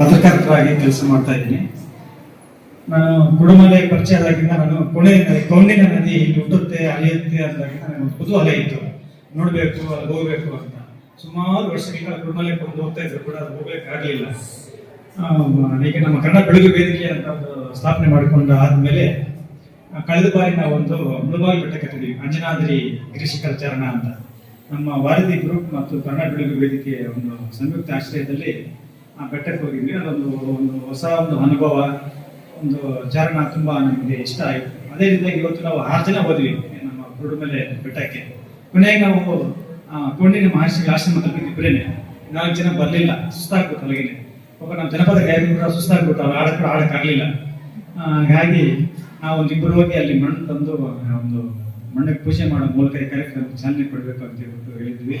ಪತ್ರಕರ್ತರಾಗಿ ಕೆಲಸ ಮಾಡ್ತಾ ಇದ್ದೀನಿ. ನಾನು ಕುಡುಮಲೆ ಪರಿಚಯ ಆದಾಗಿಂದ ನಾನು ಕೊನೆ ಕೌಂಡಿನ ನದಿ, ಇಲ್ಲಿ ಹುಟ್ಟುತ್ತೆ ಅಲೆಯುತ್ತೆ ಅಂದಾಗಿಂದ ನನಗೆ ಕುತೂಹಲ ಇತ್ತು. ನೋಡಬೇಕು ಅಲ್ಲಿ ಹೋಗ್ಬೇಕು ಅಂತ. ಸುಮಾರು ವರ್ಷಗಳಿಂದ ಕುಡುಮಲೆ ಕೊಂಡು ಹೋಗ್ತಾ ಇದ್ರು ಕೂಡ ಅದು ಹೋಗ್ಲಿಕ್ಕಾಗಲಿಲ್ಲ ಈಗ ನಮ್ಮ ಕನ್ನಡ ಬೆಳಗು ವೇದಿಕೆ ಅಂತ ಒಂದು ಸ್ಥಾಪನೆ ಮಾಡಿಕೊಂಡು ಆದ್ಮೇಲೆ ಕಳೆದ ಬಾರಿ ನಾವೊಂದು ಒಂದು ಮುಳುಬಾಗಿ ಬೆಟ್ಟಕ್ಕೆ ಕಟ್ಟಿದ್ವಿ, ಅಂಜನಾದ್ರಿ ಗಿರಿಶಿಖರ ಚರಣ ಅಂತ. ನಮ್ಮ ವಾರದಿ ಗ್ರೂಪ್ ಮತ್ತು ಕನ್ನಡ ಬೆಳಗು ವೇದಿಕೆಯ ಒಂದು ಸಂಯುಕ್ತ ಆಶ್ರಯದಲ್ಲಿ ಬೆಟ್ಟಕ್ಕೆ ಹೋಗಿದ್ವಿ. ಅದೊಂದು ಒಂದು ಹೊಸ ಒಂದು ಅನುಭವ ಒಂದು ಚಾರಣ ತುಂಬ ನಮಗೆ ಇಷ್ಟ ಆಯಿತು. ಅದೇ ರೀತಿಯಾಗಿ ಇವತ್ತು ನಾವು ಆರು ಜನ ಹೋದ್ವಿ ನಮ್ಮ ಕುರುಡುಮಲೆ ಬೆಟ್ಟಕ್ಕೆ. ಕೊನೆಗೆ ನಾವು ಆ, ಕೊಂಡಿನ ಮಹರ್ಷಿ ಆಶ್ರಮ ತಲುಪಿದ್ವಿ ಇಬ್ಬರೇನೆ ನಾಲ್ಕು ಜನ ಬರಲಿಲ್ಲ ಸುಸ್ತಾಗ್ಬಿಟ್ಟು ಅಲ್ಲಿಗೆ ಒಬ್ಬ ನಮ್ಮ ಜನಪದ ಗಾಯಕರು ಕೂಡ ಸುಸ್ತಾಗ್ಬಿಟ್ಟು ಅವ್ರು ಆಡಕ್ಕೆ ಕೂಡ ಆಡಕ್ಕಾಗಲಿಲ್ಲ ಹಾಗಾಗಿ ನಾವು ಒಂದು ಇಬ್ಬರು ಹೋಗಿ ಅಲ್ಲಿ ಮಣ್ಣು ತಂದು ಒಂದು ಮಣ್ಣಿಗೆ ಪೂಜೆ ಮಾಡೋ ಮೂಲಕ ಈ ಕಾರ್ಯಕ್ರಮಕ್ಕೆ ಚಾಲನೆ ಕೊಡಬೇಕು ಅಂತ ಹೇಳ್ಬಿಟ್ಟು ಹೇಳಿದ್ವಿ.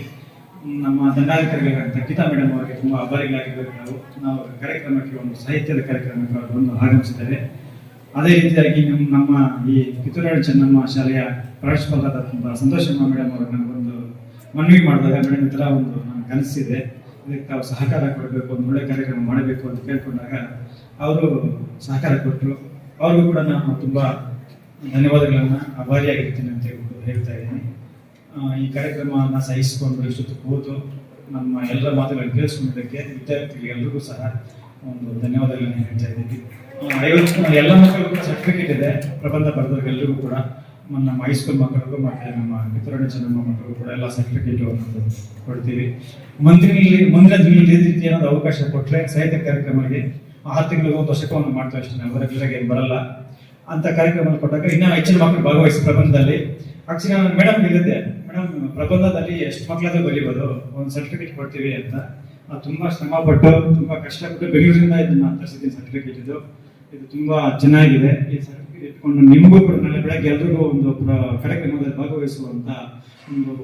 ನಮ್ಮ ದಂಡಾಧಿಕಾರಿಗಳಾದಂಥ ಗೀತಾ ಮೇಡಮ್ ಅವರಿಗೆ ತುಂಬ ಆಭಾರಿಗಳಾಗಿರ್ಬೇಕು ನಾವು. ನಾವು ಕಾರ್ಯಕ್ರಮಕ್ಕೆ ಒಂದು ಸಾಹಿತ್ಯದ ಕಾರ್ಯಕ್ರಮಕ್ಕೆ ಅವರು ಬಂದು ಆಗಮಿಸಿದ್ದಾರೆ ಅದೇ ರೀತಿಯಾಗಿ ನಮ್ಮ ನಮ್ಮ ಈ ಕಿತ್ತೂರಾಣಿ ಚೆನ್ನಮ್ಮ ಶಾಲೆಯ ಪ್ರಾಂಶುಪಾಲರಾದಂಥ ಸಂತೋಷಮ್ಮ ಮೇಡಮ್ ಅವರು ಒಂದು ಮನವಿ ಮಾಡಿದಾಗ ಮೇಡಮ್ ಈ ಒಂದು ನನ್ನ ಕನಸಿದೆ ಇದಕ್ಕೆ ತಾವು ಸಹಕಾರ ಕೊಡಬೇಕು, ಒಂದು ಒಳ್ಳೆ ಕಾರ್ಯಕ್ರಮ ಮಾಡಬೇಕು ಅಂತ ಕೇಳ್ಕೊಂಡಾಗ ಅವರು ಸಹಕಾರ ಕೊಟ್ಟರು. ಅವ್ರಿಗೂ ಕೂಡ ನಾನು ತುಂಬ ಧನ್ಯವಾದಗಳನ್ನು ಅಭಾರಿಯಾಗಿರ್ತೀನಿ ಅಂತ ಹೇಳ್ತಾ ಇದ್ದೀನಿ. ಈ ಕಾರ್ಯಕ್ರಮವನ್ನು ಸಹಿಸಿಕೊಂಡು ಇಷ್ಟೊತ್ತು ಕೂತು ನಮ್ಮ ಎಲ್ಲರ ಮಾತುಗಳನ್ನು ಕೇಳಿಸ್ಕೊಂಡಿದ್ದಕ್ಕೆ ವಿದ್ಯಾರ್ಥಿಗಳಿಗೆಲ್ಲರಿಗೂ ಸಹ ಒಂದು ಧನ್ಯವಾದಗಳನ್ನು ಹೇಳ್ತಾ ಇದ್ದೀವಿ ಐವತ್ತು ಎಲ್ಲ ಮಕ್ಕಳಿಗೂ ಕೂಡ ಸರ್ಟಿಫಿಕೇಟ್ ಇದೆ. ಪ್ರಬಂಧ ಬರೆದವ್ರಿಗೆಲ್ಲರಿಗೂ ಕೂಡ ನಮ್ಮ ಹೈಸ್ಕೂಲ್ ಮಕ್ಕಳಿಗೂ ಮತ್ತು ನಮ್ಮ ಕಿತ್ತೂರಾಣಿ ಚೆನ್ನಮ್ಮ ಮಕ್ಕಳಿಗೂ ಕೂಡ ಎಲ್ಲ ಸರ್ಟಿಫಿಕೇಟ್ ಕೊಡ್ತೀವಿ. ಮಂತ್ರಿನಲ್ಲಿ ಮುಂದಿನ ದಿನಗಳಲ್ಲಿ ಈ ರೀತಿ ಏನಾದ್ರು ಅವಕಾಶ ಕೊಟ್ಟರೆ ಸಾಹಿತ್ಯ ಕಾರ್ಯಕ್ರಮಕ್ಕೆ ಆರು ತಿಂಗಳಿಗೆ ಒಂದು ವರ್ಷಕ್ಕೆ ಒಂದು ಮಾಡ್ತಾ ಇಷ್ಟೇ ಬರಲ್ಲ. ಅಂತ ಕಾರ್ಯಕ್ರಮ ಕೊಟ್ಟಾಗ ಇನ್ನೂ ಹೆಚ್ಚಿನ ಮಕ್ಕಳು ಭಾಗವಹಿಸಿ ಪ್ರಬಂಧದಲ್ಲಿ ಆಕ್ಚುಲಿ ನಾನು ಮೇಡಮ್ ಇರುತ್ತೆ ಮೇಡಮ್ ಪ್ರಬಂಧದಲ್ಲಿ ಎಷ್ಟು ಮಕ್ಕಳಾದ್ರೂ ಬರೀಬೋದು ಒಂದು ಸರ್ಟಿಫಿಕೇಟ್ ಕೊಡ್ತೀವಿ ಅಂತ. ನಾವು ತುಂಬ ಶ್ರಮ ಪಟ್ಟು ತುಂಬಾ ಕಷ್ಟಪಟ್ಟು ಬೆಂಗಳೂರಿಂದ ಇದನ್ನ ತರಿಸಿದ್ದೀನಿ ಸರ್ಟಿಫಿಕೇಟ್ ಇದು. ಇದು ತುಂಬ ಚೆನ್ನಾಗಿದೆ. ಈ ಸರ್ಟಿಫಿಕೇಟ್ ಇಟ್ಕೊಂಡು ನಿಮಗೂ ಕೂಡ ನಾಳೆ ಬೆಳಗ್ಗೆ ಎಲ್ರಿಗೂ ಒಂದು ಕಾರ್ಯಕ್ರಮದಲ್ಲಿ ಭಾಗವಹಿಸುವಂತ ಒಂದು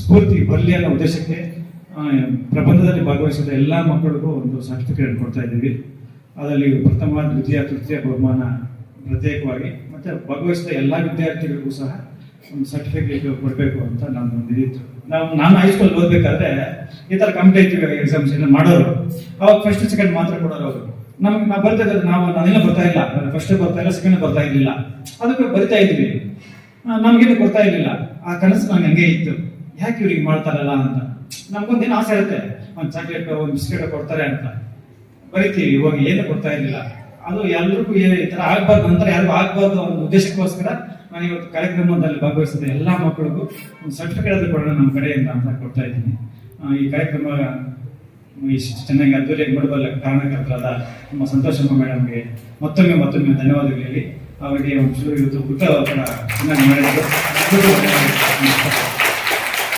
ಸ್ಫೂರ್ತಿ ಬರಲಿ ಅನ್ನೋ ಉದ್ದೇಶಕ್ಕೆ ಪ್ರಬಂಧದಲ್ಲಿ ಭಾಗವಹಿಸಿದ ಎಲ್ಲ ಮಕ್ಕಳಿಗೂ ಒಂದು ಸರ್ಟಿಫಿಕೇಟ್ ಕೊಡ್ತಾ ಇದ್ದೀವಿ. ಅದರಲ್ಲಿ ಪ್ರಥಮ, ದ್ವಿತೀಯ, ತೃತೀಯ ಬಹುಮಾನ ಪ್ರತ್ಯೇಕವಾಗಿ, ಮತ್ತೆ ಭಾಗವಹಿಸಿದ ಎಲ್ಲ ವಿದ್ಯಾರ್ಥಿಗಳಿಗೂ ಸಹ ಒಂದು ಸರ್ಟಿಫಿಕೇಟ್ ಕೊಡಬೇಕು ಅಂತ ನಾನು ಒಂದು ಇದಿತ್ತು ನಾವು, ನಾನು ಹೈಸ್ಕೂಲ್ ಓದ್ಬೇಕಾದ್ರೆ ಈ ಥರ ಕಾಂಪಿಟೇಟಿವ್ ಎಕ್ಸಾಮ್ಸ್ ಎಲ್ಲ ಮಾಡೋರು. ಅವಾಗ ಫಸ್ಟ್ ಸೆಕೆಂಡ್ ಮಾತ್ರ ಕೊಡೋರು ಅವರು. ನಮ್ಗೆ ನಾವು ಬರ್ತಾ ಇರೋದು ನಾವು ನಾನೆಲ್ಲ ಬರ್ತಾ ಇಲ್ಲ. ಫಸ್ಟ್ ಬರ್ತಾ ಇಲ್ಲ ಸೆಕೆಂಡ್ ಬರ್ತಾ ಇರಲಿಲ್ಲ. ಅದಕ್ಕೆ ಬರಿತಾ ಇದ್ವಿ. ನಮ್ಗೇನು ಕೊಡ್ತಾ ಇರ್ಲಿಲ್ಲ. ಆ ಕನಸು ನಂಗೆ ಹಂಗೆ ಇತ್ತು. ಯಾಕೆ ಇವ್ರಿಗೆ ಮಾಡ್ತಾರಲ್ಲ ಅಂತ. ನಮ್ಗೊಂದೇನು ಆಸೆ ಇರುತ್ತೆ. ಒಂದು ಚಾಕ್ಲೇಟ್ ಒಂದು ಬಿಸ್ಕೆಟ್ ಕೊಡ್ತಾರೆ ಅಂತ. ಬರಿತೀವಿ, ಇವಾಗ ಏನು ಕೊಡ್ತಾ ಇರಲಿಲ್ಲ. ಅದು ಎಲ್ರಿಗೂ ಈ ಥರ ಆಗ್ಬಾರ್ದು ನಂತರ ಯಾರಿಗೂ ಆಗ್ಬಾರ್ದು ಅನ್ನೋ ಉದ್ದೇಶಕ್ಕೋಸ್ಕರ ನಾನು ಇವತ್ತು ಕಾರ್ಯಕ್ರಮದಲ್ಲಿ ಭಾಗವಹಿಸಿದ ಎಲ್ಲ ಮಕ್ಕಳಿಗೂ ಒಂದು ಸರ್ಟಿಫಿಕೇಟ್ ಕೊಡೋಣ ನಮ್ಮ ಕಡೆಯಿಂದ ಅಂತ ಕೊಡ್ತಾ ಇದ್ದೀನಿ ಈ ಕಾರ್ಯಕ್ರಮ ಇಷ್ಟು ಚೆನ್ನಾಗಿ ಅದ್ದೂರಿಯಾಗಿ ಮಾಡಬಲ್ಲ ಕಾರಣಕರ್ತರಾದ ನಮ್ಮ ಸಂತೋಷಮ್ಮ ಮೇಡಮ್ಗೆ ಮತ್ತೊಮ್ಮೆ ಮತ್ತೊಮ್ಮೆ ಧನ್ಯವಾದಗಳು ಹೇಳಿ ಅವರಿಗೆ ಒಂದು ಇವತ್ತು ಕೂಡ ಚೆನ್ನಾಗಿ.